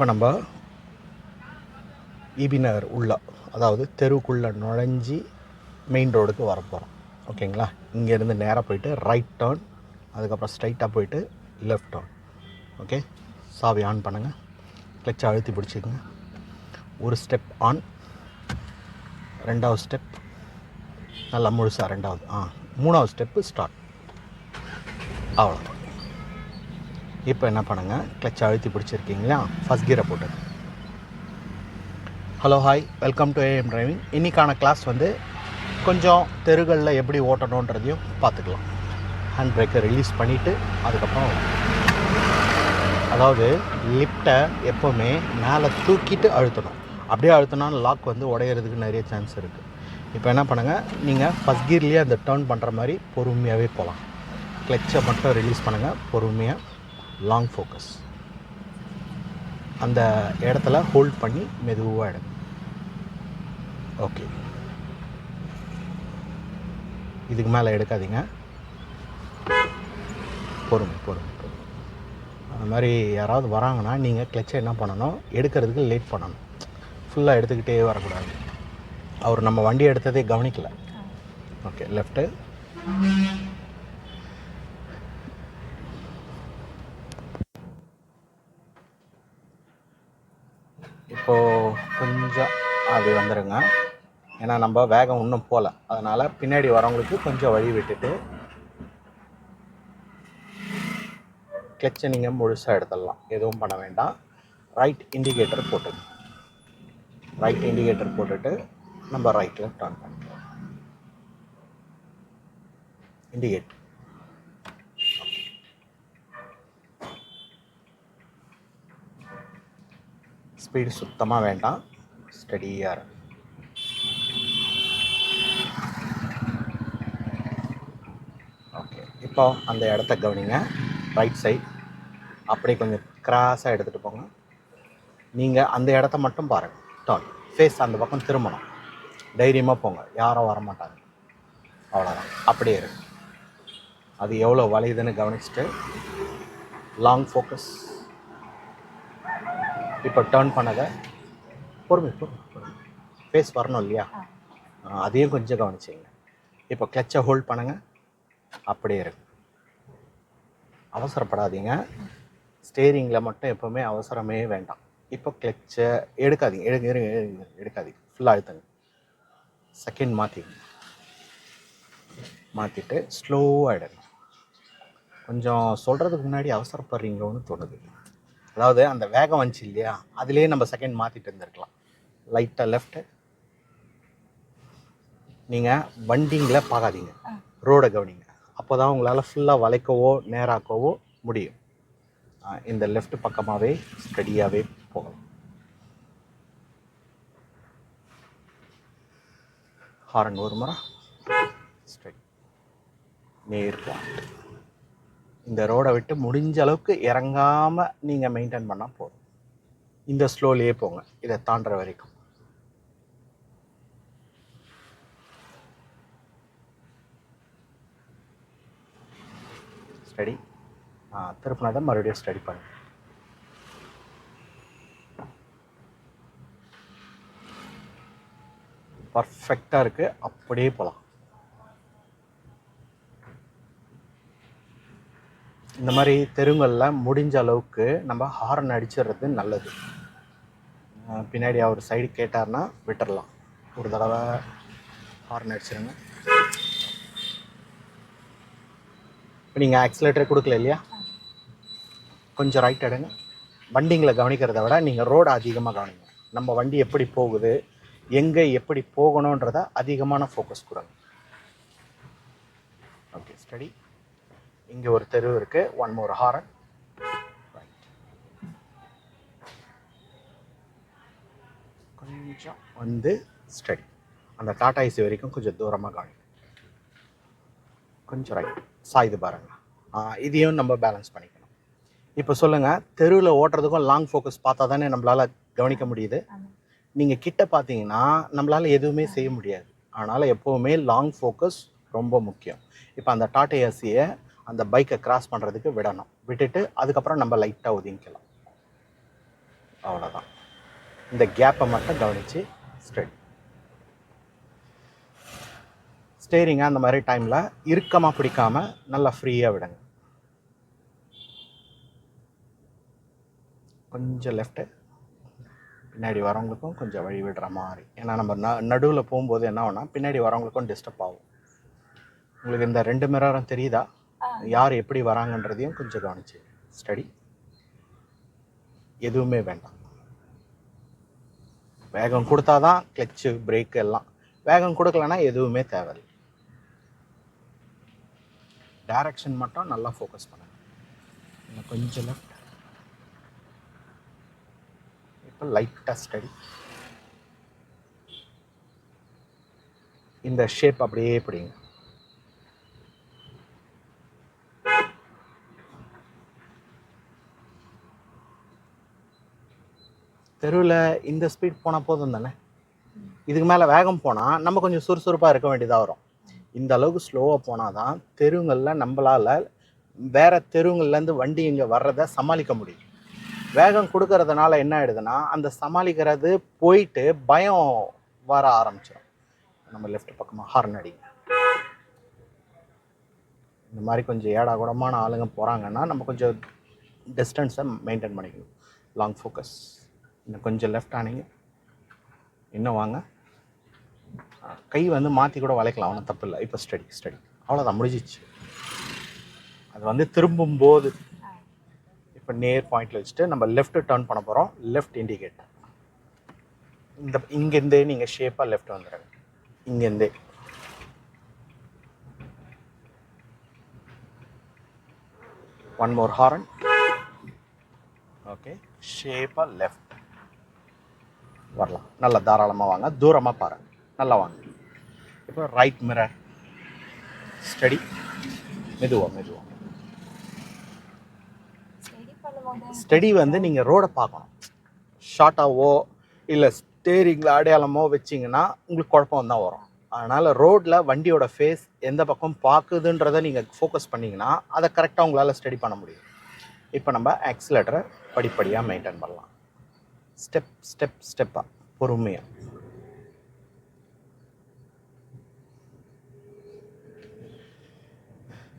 இப்போ நம்ம ஈபி நகர் உள்ள அதாவது தெருவுக்குள்ளே நுழைஞ்சி மெயின் ரோடுக்கு வர போகிறோம் ஓகேங்களா இங்கேருந்து நேராக போயிட்டு ரைட் டேர்ன் அதுக்கப்புறம் ஸ்ட்ரைட்டாக போயிட்டு லெஃப்ட் டேர்ன் ஓகே சாவி ஆன் பண்ணுங்கள் கிளச்சை அழுத்தி பிடிச்சிக்கோங்க. ஒரு ஸ்டெப் ஆன் ரெண்டாவது ஸ்டெப் நல்லா முழுசாக ரெண்டாவது ஆ மூணாவது ஸ்டெப்பு ஸ்டார்ட் அவ்வளோ இப்போ என்ன பண்ணுங்கள் கிளச்சை அழுத்தி பிடிச்சிருக்கீங்களா? ஃபஸ்ட் கியரை போட்டது hello hi welcome to AM driving இன்றைக்கான கிளாஸ் வந்து கொஞ்சம் தெருகளில் எப்படி ஓட்டணுன்றதையும் பார்த்துக்கலாம். ஹேண்ட் பிரேக்கை ரிலீஸ் பண்ணிவிட்டு அதுக்கப்புறம் அதாவது லிஃப்ட்டை எப்போவுமே மேலே தூக்கிட்டு அழுத்தணும். அப்படியே அழுத்தினா லாக் வந்து உடையிறதுக்கு நிறைய சான்ஸ் இருக்குது இப்போ என்ன பண்ணுங்கள் நீங்கள் ஃபஸ்ட் கியர்லேயே அந்த டேர்ன் பண்ணுற மாதிரி பொறுமையாகவே போகலாம் கிளச்சை மட்டும் ரிலீஸ் பண்ணுங்கள் பொறுமையாக லாங் ஃபோக்கஸ் அந்த இடத்துல ஹோல்ட் பண்ணி மெதுவாக எடுங்க ஓகே இதுக்கு மேலே எடுக்காதீங்க. பொறுமை பொறுமை பொறுமை. அந்த மாதிரி யாராவது வராங்கன்னா நீங்கள் கிளச்சை என்ன பண்ணணும்? எடுக்கிறதுக்கு லேட் பண்ணணும். ஃபுல்லாக எடுத்துக்கிட்டே வரக்கூடாது. அவர் நம்ம வண்டி எடுத்ததே கவனிக்கல. ஓகே லெஃப்ட்டு ஏன்னா நம்ம வேகம் இன்னும் போகல அதனால் பின்னாடி வரவங்களுக்கு கொஞ்சம் வழி விட்டுட்டு கிளச்சை நீங்கள் முழுசாக எடுத்துடலாம். எதுவும் பண்ண வேண்டாம். ரைட் இண்டிகேட்டர் போட்டு ரைட் இண்டிகேட்டர் போட்டுட்டு நம்ம ரைட்டில் டர்ன் பண்ணுறோம் இண்டிகேட் ஸ்பீடு சுத்தமாக வேண்டாம். ஸ்டடியாக இருக்கும் இப்போ அந்த இடத்த கவனிங்க. ரைட் சைட் அப்படியே கொஞ்சம் கிராஸாக எடுத்துகிட்டு போங்க. நீங்கள் அந்த இடத்த மட்டும் பாருங்கள் டர்ன் ஃபேஸ் அந்த பக்கம் திரும்பணும். தைரியமாக போங்க. யாரும் வர மாட்டாங்க அவ்வளோதான் அப்படியே இருக்கு அது எவ்வளோ வளையுதுன்னு கவனிச்சுட்டு லாங் ஃபோக்கஸ் இப்போ டேர்ன் பண்ணதை. பொறுமை பொறுமை ஃபேஸ் வரணும் இல்லையா? அதையும் கொஞ்சம் கவனிச்சிங்க. இப்போ கிளச்சை ஹோல்ட் பண்ணுங்க. அப்படியே இருக்கு அவசரப்படாதீங்க. ஸ்டேரிங்கில் மட்டும் எப்போவுமே அவசரமே வேண்டாம். இப்போ கிளச்சை எடுக்காதீங்க. எடுங்க இருங்க எடுங்க. எடுக்காதீங்க. ஃபுல்லாக அழுத்துங்க செகண்ட் மாற்றிங்க மாற்றிட்டு ஸ்லோவாக எடுங்க. கொஞ்சம் சொல்கிறதுக்கு முன்னாடி அவசரப்படுறீங்களோன்னு தோணுது. அதாவது அந்த வேகம் வந்துச்சு இல்லையா? அதுலேயே நம்ம செகண்ட் மாற்றிட்டு இருந்திருக்கலாம். லைட்டாக லெஃப்ட்டு நீங்கள் வண்டிங்களை பார்க்காதீங்க ரோடை கவனிங்க. அப்போ தான் உங்களால் ஃபுல்லாக வளைக்கவோ நேராக்கவோ முடியும். இந்த லெஃப்ட் பக்கமாகவே ஸ்டடியாகவே போகலாம். ஹாரன் ஒரு முறை. ஸ்ட்ரைட் நேர் பாயிண்ட் இந்த ரோடை விட்டு முடிஞ்ச அளவுக்கு இறங்காமல் நீங்கள் மெயின்டைன் பண்ணால் போதும். இந்த ஸ்லோலியே போங்க. இதை தாண்டுற வரைக்கும். ஸ்டடி தான் மறுபடியும் ஸ்டடி பண்ணு. பர்ஃபெக்டாக இருக்குது அப்படியே போகலாம் இந்த மாதிரி தெருங்களில் முடிஞ்ச அளவுக்கு நம்ம ஹார்ன் அடிச்சிடுறது நல்லது. பின்னாடி அவர் சைடு கேட்டார்னா விட்டுறலாம். ஒரு தடவை ஹார்ன் அடிச்சிருங்க. இப்போ நீங்கள் ஆக்சிலேட்டர் கொடுக்கல இல்லையா? கொஞ்சம் ரைட் எடுங்க. வண்டிங்களை கவனிக்கிறத விட நீங்கள் ரோடை அதிகமாக கவனிங்க. நம்ம வண்டி எப்படி போகுது எங்கே எப்படி போகணுன்றத அதிகமான ஃபோக்கஸ் கொடுங்க. ஓகே ஸ்டடி இங்கே ஒரு தெரு இருக்குது ஒன் மோர் ஹாரன் கொஞ்சம் வந்து ஸ்டடி அந்த டாடா ஐசி வரைக்கும் கொஞ்சம் தூரமாக கவனிங்க. கொஞ்சம் ரைட் சாயுது பாருங்க. இதையும் நம்ம பேலன்ஸ் பண்ணிக்கணும். இப்போ சொல்லுங்கள் தெருவில் ஓட்டுறதுக்கும் லாங் ஃபோக்கஸ் பார்த்தா தானே நம்மளால் கவனிக்க முடியுது. நீங்கள் கிட்ட பார்த்தீங்கன்னா நம்மளால் எதுவுமே செய்ய முடியாது. அதனால் எப்போவுமே லாங் ஃபோக்கஸ் ரொம்ப முக்கியம். இப்போ அந்த டாட்டா ஏசியை அந்த பைக்கை கிராஸ் பண்ணுறதுக்கு விடணும். விட்டுட்டு அதுக்கப்புறம் நம்ம லைட்டாக ஒதுங்கிக்கலாம். அவ்வளோதான் இந்த கேப்பை மட்டும் கவனித்து ஸ்ட்ரெட் ஸ்டேரிங்க அந்த மாதிரி டைமில் இறுக்கமாக பிடிக்காம நல்லா ஃப்ரீயாக விடுங்க. கொஞ்சம் லெஃப்ட்டு பின்னாடி வரவங்களுக்கும் கொஞ்சம் வழி விடுற மாதிரி. ஏன்னா நம்ம ந நடுவில் போகும்போது என்ன ஆகும்னா பின்னாடி வரவங்களுக்கும் டிஸ்டர்ப் ஆகும். உங்களுக்கு இந்த ரெண்டு மிரரும் தெரியுதா? யார் எப்படி வராங்கன்றதையும் கொஞ்சம் கவனிச்சு. ஸ்டடி எதுவுமே வேண்டாம். வேகம் கொடுத்தாதான் கிளச்சு பிரேக் எல்லாம். வேகம் கொடுக்கலனா எதுவுமே தேவையில்லை. டைரக்ஷன் மட்டும் நல்லா ஃபோக்கஸ் பண்ணுங்க. இன்னும் கொஞ்சம் லெஃப்ட் இப்போ லைட்டாக ஸ்டடி இந்த ஷேப் அப்படியே பிடிங்க. தெருவில் இந்த ஸ்பீட் போனால் போதும் தானே? இதுக்கு மேலே வேகம் போனால் நம்ம கொஞ்சம் சுறுசுறுப்பாக இருக்க வேண்டியதாக வரும். இந்த அளவுக்கு ஸ்லோவாக போனால் தான் தெருங்களில் நம்மளால் வேறு தெருங்கள்லேருந்து வண்டி இங்கே வர்றதை சமாளிக்க முடியும். வேகம் கொடுக்கறதுனால என்ன ஆயிடுதுன்னா அந்த சமாளிக்கிறது போயிட்டு பயம் வர ஆரம்பிச்சிடும் நம்ம லெஃப்ட் பக்கமாக ஹார்ன் அடிங்க. இந்த மாதிரி கொஞ்சம் ஏடா கூடமான ஆளுங்க போகிறாங்கன்னா நம்ம கொஞ்சம் டிஸ்டன்ஸை மெயின்டைன் பண்ணிக்கணும். லாங் ஃபோக்கஸ் இன்னும் கொஞ்சம் லெஃப்ட் ஆனீங்க. இன்னும் வாங்க. கை வந்து மாற்றி கூட வளைக்கலாம் ஒன்றும் தப்பு இல்லை இப்போ ஸ்டடி ஸ்டடி அவ்வளோதான் முடிஞ்சிச்சு. அது வந்து திரும்பும்போது இப்போ நேர் பாயிண்டில் வச்சுட்டு நம்ம லெஃப்ட் டர்ன் பண்ண போகிறோம் லெஃப்ட் இண்டிகேட் இந்த இங்கேருந்தே நீங்கள் ஷேப்பாக லெஃப்ட் வந்துடுங்க இங்கேருந்தே. ஒன் மோர் ஹாரன் ஓகே ஷேப்பாக லெஃப்ட் வரலாம். நல்லா தாராளமாக வாங்க. தூரமாக பாருங்கள் நல்லா வாங்க இப்போ ரைட் மிரர் ஸ்டடி மெதுவாக மெதுவாக ஸ்டடி வந்து நீங்கள் ரோடை பார்க்கணும் ஷார்ட்டாவோ இல்லை ஸ்டேரிங்கில் அடையாளமோ வச்சிங்கன்னா உங்களுக்கு குழப்பம் தான் வரும் அதனால் ரோட்டில் வண்டியோட ஃபேஸ் எந்த பக்கம் பார்க்குதுன்றதை நீங்கள் ஃபோக்கஸ் பண்ணிங்கன்னா அதை கரெக்டாக உங்களால் ஸ்டடி பண்ண முடியும் இப்போ நம்ம ஆக்சிலேட்டரை படிப்படியாக மெயின்டைன் பண்ணலாம் ஸ்டெப் ஸ்டெப் ஸ்டெப்பாக பொறுமையாக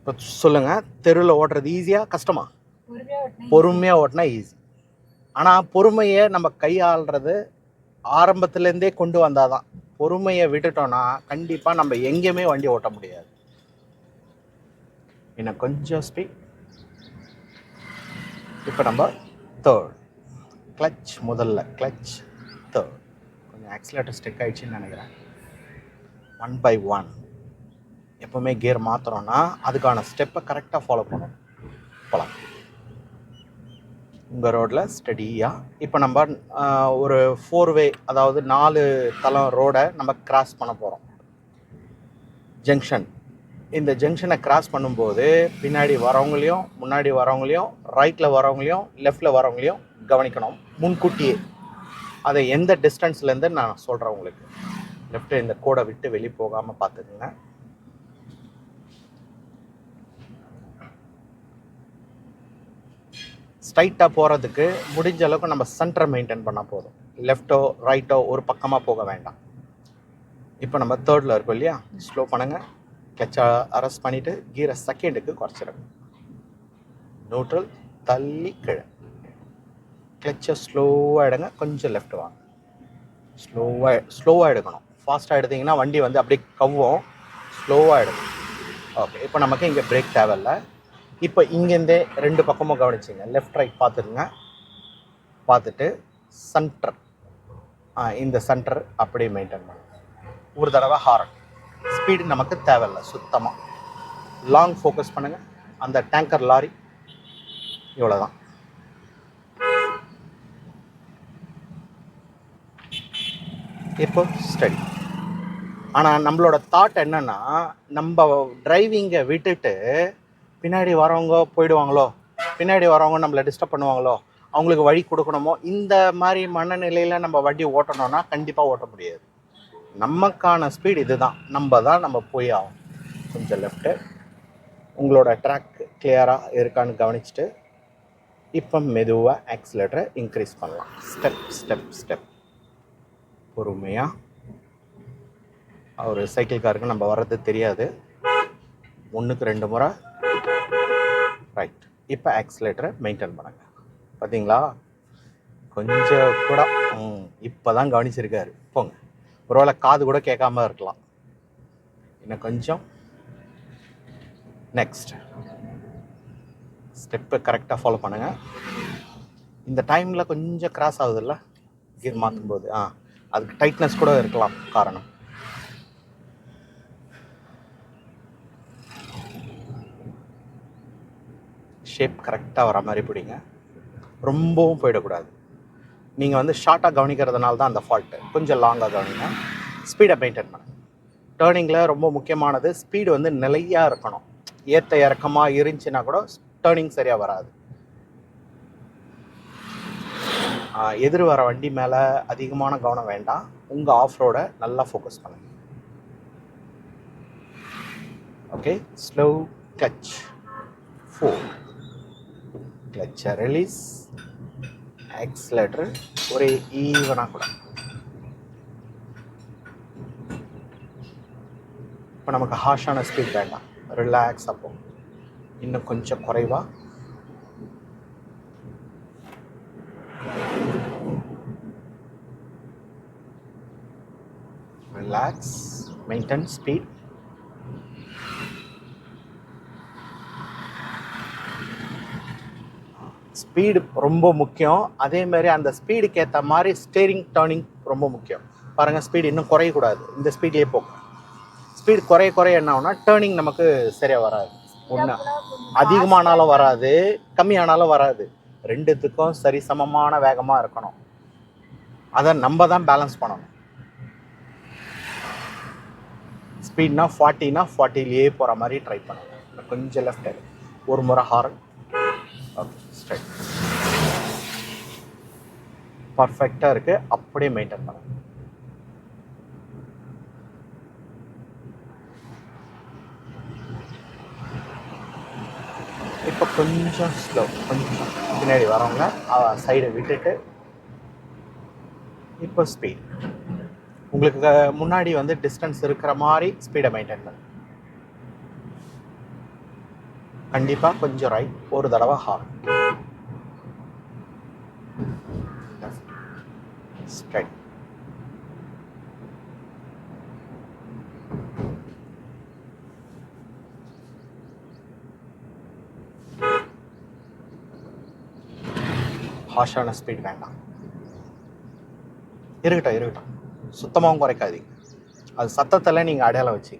இப்போ சொல்லுங்கள் தெருவில் ஓட்டுறது ஈஸியாக கஷ்டமா? பொறுமையாக ஓட்டினா ஈஸி ஆனால் பொறுமையை நம்ம கையாளுறது ஆரம்பத்துலேருந்தே கொண்டு வந்தால் தான் பொறுமையை விட்டுட்டோம்னா கண்டிப்பாக நம்ம எங்கேயுமே வண்டி ஓட்ட முடியாது. இன்னும் கொஞ்சம் ஸ்பீட் இப்போ நம்ம தேர்ட் கிளச் முதல்ல கிளச் தேர்ட் கொஞ்சம் ஆக்சிலேட்டர் ஸ்டெக் ஆயிடுச்சுன்னு நினைக்கிறேன். ஒன் பை ஒன் எப்போவுமே கியர் மாற்றுறோன்னா அதுக்கான ஸ்டெப்பை கரெக்டாக ஃபாலோ பண்ணணும். போகலாம் உங்கள் ரோட்டில் ஸ்டடியாக இப்போ நம்ம ஒரு ஃபோர் வே அதாவது நாலு தளம் ரோடை நம்ம கிராஸ் பண்ண போகிறோம் ஜங்ஷன் இந்த ஜங்ஷனை கிராஸ் பண்ணும்போது பின்னாடி வரவங்களையும் முன்னாடி வரவங்களையும் ரைட்டில் வரவங்களையும் லெஃப்டில் வரவங்களையும் கவனிக்கணும். முன்கூட்டியே. அதை எந்த டிஸ்டன்ஸ்லேருந்து நான் சொல்கிறேன் உங்களுக்கு. லெஃப்ட்டு இந்த கோடை விட்டு வெளியே போகாமல் பார்த்துக்குங்க. ஸ்ட்ரைட்டாக போகிறதுக்கு முடிஞ்ச அளவுக்கு நம்ம சென்டரை மெயின்டைன் பண்ணால் போதும். லெஃப்ட்டோ ரைட்டோ ஒரு பக்கமாக போக வேண்டாம். இப்போ நம்ம தேர்டில் இருக்கோம் இல்லையா? ஸ்லோ பண்ணுங்கள் கிளச்சை அரெஸ்ட் பண்ணிவிட்டு கீரை செகண்டுக்கு குறைச்சிடுங்க நியூட்ரல் தள்ளி கீழே. கிளச்சை ஸ்லோவாக எடுங்க. கொஞ்சம் லெஃப்ட் வாங்க. ஸ்லோவாக ஸ்லோவாக எடுக்கணும். ஃபாஸ்ட்டாக எடுத்தீங்கன்னா வண்டி வந்து அப்படியே கவ்வும். ஸ்லோவாக எடுக்கணும் ஓகே இப்போ நமக்கு இங்கே பிரேக் தேவையில்லை. இப்போ இங்கேருந்தே ரெண்டு பக்கமும் கவனிச்சிங்க. லெஃப்ட் ரைட் பார்த்துருங்க பார்த்துட்டு சென்டர் இந்த சென்டர் அப்படியே மெயின்டைன் பண்ணுங்க. ஒரு தடவை ஹாரன். ஸ்பீடு நமக்கு தேவையில்லை சுத்தமாக லாங் ஃபோக்கஸ் பண்ணுங்கள் அந்த டேங்கர் லாரி இவ்வளோதான் இப்போ ஸ்டடி ஆனால் நம்மளோட தாட் என்னென்னா நம்ம டிரைவிங்கை விட்டுட்டு பின்னாடி வரவங்க போயிடுவாங்களோ? பின்னாடி வரவங்க நம்மளை டிஸ்டர்ப் பண்ணுவாங்களோ? அவங்களுக்கு வழி கொடுக்கணுமோ? இந்த மாதிரி மனநிலையில் நம்ம வண்டி ஓட்டணும்னா கண்டிப்பாக ஓட்ட முடியாது. நமக்கான ஸ்பீடு இதுதான். நம்ம தான் நம்ம போய் ஆகும் கொஞ்சம் லெஃப்ட்டு உங்களோட ட்ராக் கிளியராக இருக்கான்னு கவனிச்சுட்டு இப்போ மெதுவாக ஆக்சிலேட்டரை இன்க்ரீஸ் பண்ணலாம். ஸ்டெப் ஸ்டெப் ஸ்டெப் பொறுமையாக ஒரு சைக்கிள் காருக்கு நம்ம வர்றது தெரியாது. ஒன்றுக்கு ரெண்டு முறை ரைட் இப்போ ஆக்சிலேட்டரை மெயின்டைன் பண்ணுங்க. பார்த்தீங்களா கொஞ்சம் கூட ம் இப்போ தான் கவனிச்சிருக்காரு. போங்க. ஒருவேளை காது கூட கேட்காம இருக்கலாம். இன்னும் கொஞ்சம். நெக்ஸ்ட் ஸ்டெப்பை கரெக்டாக ஃபாலோ பண்ணுங்கள் இந்த டைமில் கொஞ்சம் கிராஸ் ஆகுதுல்ல? கீர் மாற்றும்போது ஆ அதுக்கு டைட்னஸ் கூட இருக்கலாம் காரணம். ஷேப் கரெக்டாக வர மாதிரி பிடிங்க. ரொம்பவும் போயிடக்கூடாது. நீங்கள் வந்து ஷார்ட்டாக கவனிக்கிறதுனால தான் அந்த ஃபால்ட்டு கொஞ்சம் லாங்காக கவனிங்க. ஸ்பீடை மெயின்டைன் பண்ணுங்கள் டேர்னிங்கில் ரொம்ப முக்கியமானது ஸ்பீடு வந்து நிலையாக இருக்கணும். ஏற்ற இறக்கமாக இருந்துச்சுன்னா கூட டேர்னிங் சரியாக வராது. எதிர் வர வண்டி மேலே அதிகமான கவனம் வேண்டாம். உங்கள் ஆஃப் ரோடை நல்லா ஃபோக்கஸ் பண்ணுங்கள் ஓகே ஸ்லோ கிளச் ஃபோர் கிளச்சை ரிலீஸ் ஆக்சிலேட்டர் ஒரே ஈவனாக கூட. இப்போ நமக்கு ஹாஷான ஸ்பீட் வேண்டாம். ரிலாக்ஸ் அப்போ இன்னும் கொஞ்சம் குறைவா. ரிலாக்ஸ் மெயின்டைன் ஸ்பீட் ஸ்பீடு ரொம்ப முக்கியம். அதே மாதிரி அந்த ஸ்பீடுக்கு ஏற்ற மாதிரி ஸ்டேரிங் டேர்னிங் ரொம்ப முக்கியம். பாருங்கள் ஸ்பீடு இன்னும் குறையக்கூடாது. இந்த ஸ்பீட்லேயே போகும் ஸ்பீடு குறைய குறைய என்ன ஆகும்னா டேர்னிங் நமக்கு சரியாக வராது. ஒன்று அதிகமானாலும் வராது கம்மியானாலும் வராது. ரெண்டுத்துக்கும் சரி சமமான வேகமாக இருக்கணும். அதை நம்ம தான் பேலன்ஸ் பண்ணணும். ஸ்பீட்னா ஃபார்ட்டினா ஃபார்ட்டிலேயே போகிற மாதிரி ட்ரை பண்ணணும் கொஞ்சம் லெஃப்ட் ஒரு முறை ஹார்ன் பர்ஃபெக்ட் பர்ஃபெக்டாக இருக்குது அப்படியே மெயின்டைன் பண்ண இப்போ கொஞ்சம் ஸ்லோ கொஞ்சம் பின்னாடி வரவங்க சைடை விட்டுட்டு இப்போ ஸ்பீட் உங்களுக்கு முன்னாடி வந்து டிஸ்டன்ஸ் இருக்கிற மாதிரி ஸ்பீடை மெயின்டைன் பண்ணு கண்டிப்பாக கொஞ்சம் ரைட் ஒரு தடவை ஹார்ன் ஸ்ட்ரைட் ஹாஷான ஸ்பீட் வேண்டாம் இருக்கட்டும் இருக்கட்டும் சுத்தமாகவும் குறைக்காதீங்க அது சத்தத்தில் நீங்கள் அடையாளம் வச்சு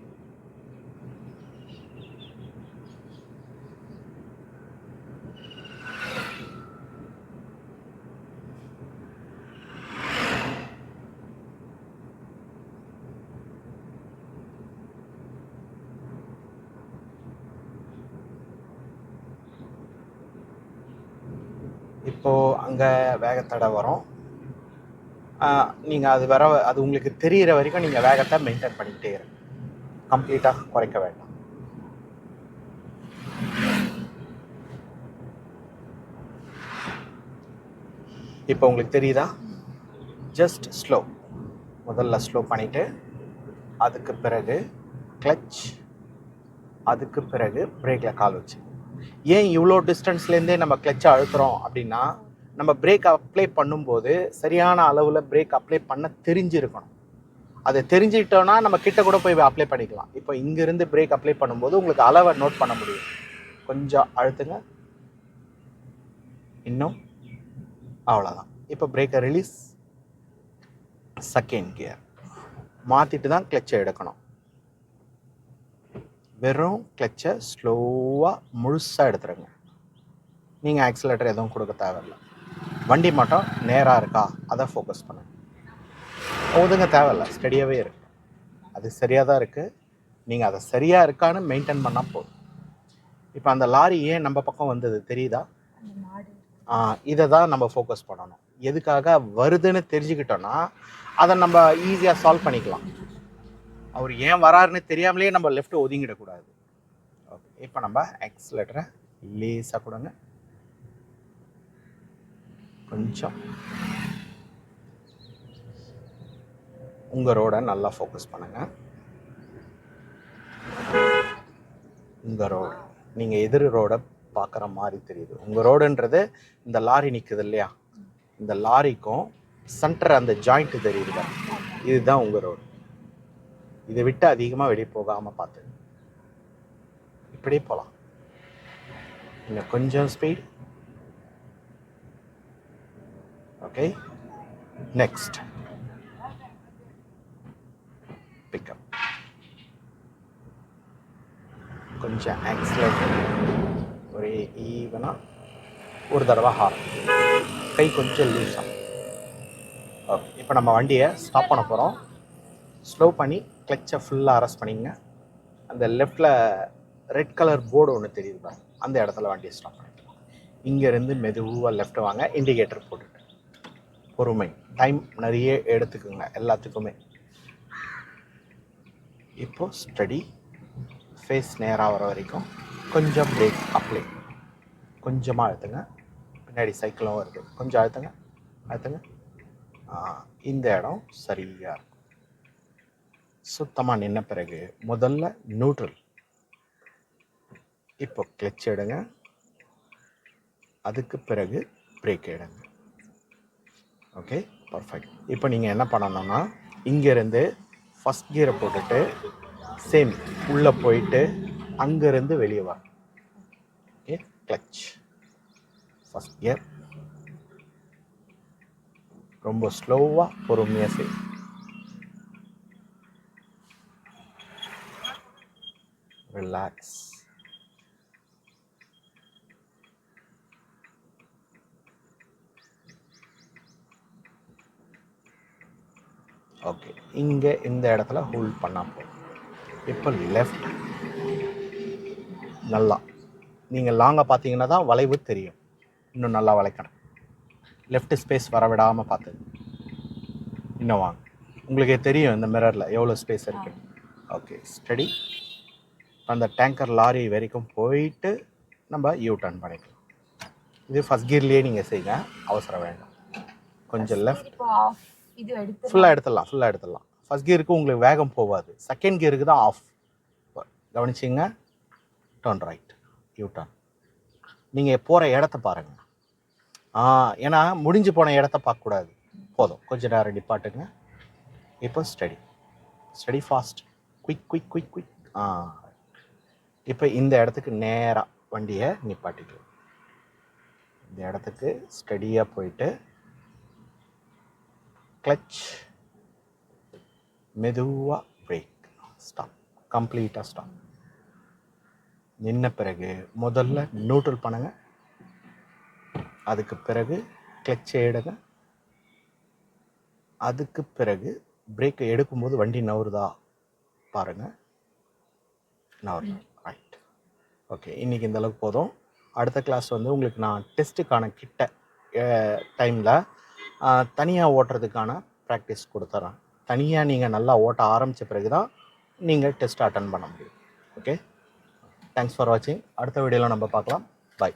இப்போது அங்கே தடை வரும். நீங்கள் அது வர அது உங்களுக்கு தெரிகிற வரைக்கும் நீங்கள் வேகத்தை மெயின்டைன் பண்ணிக்கிட்டே இருங்க கம்ப்ளீட்டாக குறைக்க வேண்டாம். இப்போ உங்களுக்கு தெரியுதா? ஜஸ்ட் ஸ்லோ முதல்ல ஸ்லோ பண்ணிவிட்டு அதுக்கு பிறகு கிளச் அதுக்கு பிறகு பிரேக்கில் கால் வச்சு. ஏன் இவ்வளோ டிஸ்டன்ஸ்லேருந்தே நம்ம கிளச்சை அழுத்துறோம் அப்படின்னா நம்ம பிரேக் அப்ளை பண்ணும்போது சரியான அளவில் பிரேக் அப்ளை பண்ண தெரிஞ்சிருக்கணும். அதை தெரிஞ்சுக்கிட்டோன்னா நம்ம கிட்ட கூட போய் அப்ளை பண்ணிக்கலாம். இப்போ இங்கேருந்து பிரேக் அப்ளை பண்ணும்போது உங்களுக்கு அளவை நோட் பண்ண முடியும். கொஞ்சம் அழுத்துங்க. இன்னும். அவ்வளோதான் இப்போ பிரேக்கை ரிலீஸ் செகண்ட் கியர் மாற்றிட்டு தான் கிளச்சை எடுக்கணும். வெறும் கிளச்சை ஸ்லோவாக முழுசாக எடுத்துருங்க. நீங்கள் ஆக்சிலேட்டர் எதுவும் கொடுக்க தேவையில்ல. வண்டி மட்டும் நேராக இருக்கா? அதை ஃபோக்கஸ் பண்ணுங்க ஒதுங்க தேவையில்ல. ஸ்டடியாகவே இருக்கு. அது சரியாக தான் இருக்குது நீங்கள் அதை சரியாக இருக்கான்னு மெயின்டைன் பண்ணால் போதும். இப்போ அந்த லாரி ஏன் நம்ம பக்கம் வந்தது தெரியுதா? ஆ, இதை தான் நம்ம ஃபோக்கஸ் பண்ணணும். எதுக்காக வருதுன்னு தெரிஞ்சுக்கிட்டோன்னா அதை நம்ம ஈஸியாக சால்வ் பண்ணிக்கலாம். அவர் ஏன் வராருன்னு தெரியாமலே நம்ம லெஃப்ட் ஒதுங்கிடக்கூடாது. ஓகே இப்போ நம்ம ஆக்சிலேட்டரை லேஸாக கொடுங்க. கொஞ்சம். உங்கள் ரோடை நல்லா ஃபோக்கஸ் பண்ணுங்கள் உங்கள் ரோடு நீங்கள் எதிர் ரோடை பார்க்குற மாதிரி தெரியுது. உங்கள் ரோடுன்றது இந்த லாரி நிற்குது இல்லையா? இந்த லாரிக்கும் சென்டர் அந்த ஜாயிண்ட் தெரியுது இதுதான் உங்கள் ரோடு. இதை விட்டு அதிகமாக வெளியே போகாமல் பார்த்து. இப்படியே போகலாம் இன்னும் கொஞ்சம் ஸ்பீட் ஓகே நெக்ஸ்ட் பிக்கப் கொஞ்சம் ஆக்சிலேட் ஒரே ஈவனாக ஒரு தடவை ஹார்ன் கை கொஞ்சம் லூஸாக ஓகே இப்போ நம்ம வண்டியை ஸ்டாப் பண்ண போகிறோம் ஸ்லோ பண்ணி கிளச்சை ஃபுல்லாக அரெஸ்ட் பண்ணிங்க. அந்த லெஃப்டில் ரெட் கலர் போர்டு ஒன்று தெரியுது பாருங்க. அந்த இடத்துல வண்டியை ஸ்டாப் பண்ணிக்கலாம். இங்கேருந்து மெதுவாக லெஃப்ட் வாங்க இண்டிகேட்டர் போட்டு பொறுமை. டைம் நிறைய எடுத்துக்கோங்க எல்லாத்துக்குமே. இப்போ ஸ்டடி ஃபேஸ் நேராக வர வரைக்கும் கொஞ்சம் பிரேக் அப்ளை கொஞ்சமாக அழுத்துங்க. பின்னாடி சைக்கிளும் வருது. கொஞ்சம் அழுத்துங்க அழுத்துங்க. இந்த இடம் சரியாக இருக்கும். சுத்தமாக நின்ன பிறகு முதல்ல நியூட்ரல் இப்போ கிளச் எடுங்க. அதுக்கு பிறகு பிரேக் எடுங்க. ஓகே பர்ஃபெக்ட் இப்போ நீங்கள் என்ன பண்ணணும்னா இங்கேருந்து ஃபஸ்ட் கியரை போட்டுட்டு சேம் உள்ளே போயிட்டு அங்கேருந்து வெளியே வர ஓகே கிளச் ஃபஸ்ட் கியர் ரொம்ப ஸ்லோவாக பொறுமையாக செய். ரிலாக்ஸ் ஓகே இங்கே இந்த இடத்துல ஹோல்ட் பண்ணால் போதும் இப்போ லெஃப்ட் நல்லா. நீங்கள் லாங்காக பார்த்தீங்கன்னா தான் வளைவு தெரியும். இன்னும் நல்லா வளைக்கணும். லெஃப்ட் ஸ்பேஸ் வர விடாமல் பார்த்து இன்னும் வாங்க. உங்களுக்கே தெரியும் இந்த மிரரில் எவ்வளோ ஸ்பேஸ் இருக்கு. ஓகே ஸ்டடி அந்த டேங்கர் லாரி வரைக்கும் போயிட்டு நம்ம யூ டர்ன் பண்ணிக்கலாம். இது ஃபஸ்ட் கியர்லேயே நீங்கள் செய்யுங்க. அவசரம் வேண்டாம். கொஞ்சம் லெஃப்ட் இது எடுத்து ஃபுல்லாக எடுத்துடலாம் ஃபுல்லாக எடுத்துடலாம். ஃபஸ்ட் கியருக்கு உங்களுக்கு வேகம் போகாது. செகண்ட் கியருக்கு தான் ஆஃப் கவனிச்சிங்க. டர்ன் ரைட் யூ டர்ன் நீங்கள் போகிற இடத்த பாருங்கள் ஏன்னா முடிஞ்சு போன இடத்த பார்க்கக்கூடாது. போதும். கொஞ்சம் நேரம் நிப்பாட்டுங்க. இப்போ steady steady fast quick quick quick quick ah. இப்போ இந்த இடத்துக்கு நேராக வண்டியை நிப்பாட்டிக்கலாம். இந்த இடத்துக்கு ஸ்டடியாக போயிட்டு கிளச் மெதுவாக பிரேக் ஸ்டாப் கம்ப்ளீட்டாக ஸ்டாப் நின்ன பிறகு முதல்ல நியூட்ரல் பண்ணுங்க. அதுக்கு பிறகு கிளச்சை எடுங்க. அதுக்கு பிறகு பிரேக்கை எடுக்கும்போது வண்டி நவருதா பாருங்கள் நவரு ரைட் ஓகே இன்னைக்கு இந்த அளவுக்கு போதும். அடுத்த கிளாஸ் வந்து உங்களுக்கு நான் டெஸ்ட்டுக்கான கிட்ட டைமில் தனியாக ஓட்டுறதுக்கான ப்ராக்டிஸ் கொடுத்துட்றேன் தனியாக நீங்கள் நல்லா ஓட்ட ஆரம்பித்த பிறகு தான் நீங்கள் டெஸ்ட் அட்டன் பண்ண முடியும். ஓகே தேங்க்ஸ் ஃபார் வாட்சிங் அடுத்த வீடியோவில் நம்ம பார்க்கலாம். பாய்